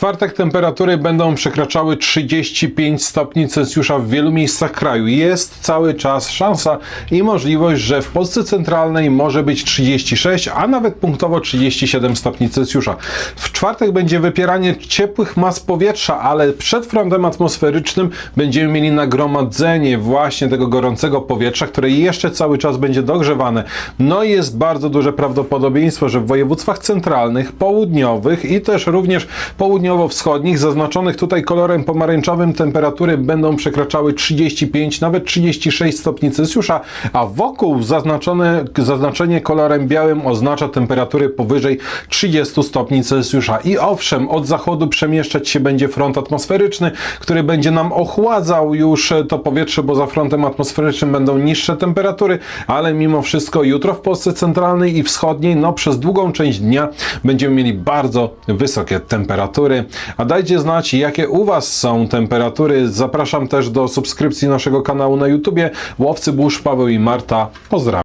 czwartek temperatury będą przekraczały 35 stopni Celsjusza w wielu miejscach kraju. Jest cały czas szansa i możliwość, że w Polsce centralnej może być 36, a nawet punktowo 37 stopni Celsjusza. W czwartek będzie wypieranie ciepłych mas powietrza, ale przed frontem atmosferycznym będziemy mieli nagromadzenie właśnie tego gorącego powietrza, które jeszcze cały czas będzie dogrzewane. No i jest bardzo duże prawdopodobieństwo, że w województwach centralnych, południowych i też również południowo-wschodnich, zaznaczonych tutaj kolorem pomarańczowym, temperatury będą przekraczały 35, nawet 36 stopni Celsjusza, a wokół zaznaczone, zaznaczenie kolorem białym oznacza temperatury powyżej 30 stopni Celsjusza. I owszem, od zachodu przemieszczać się będzie front atmosferyczny, który będzie nam ochładzał już to powietrze, bo za frontem atmosferycznym będą niższe temperatury, ale mimo wszystko jutro w Polsce centralnej i wschodniej, no przez długą część dnia będziemy mieli bardzo wysokie A dajcie znać, jakie u Was są temperatury. Zapraszam też do subskrypcji naszego kanału na YouTubie. Łowcy Burz, Paweł i Marta. Pozdrawiam.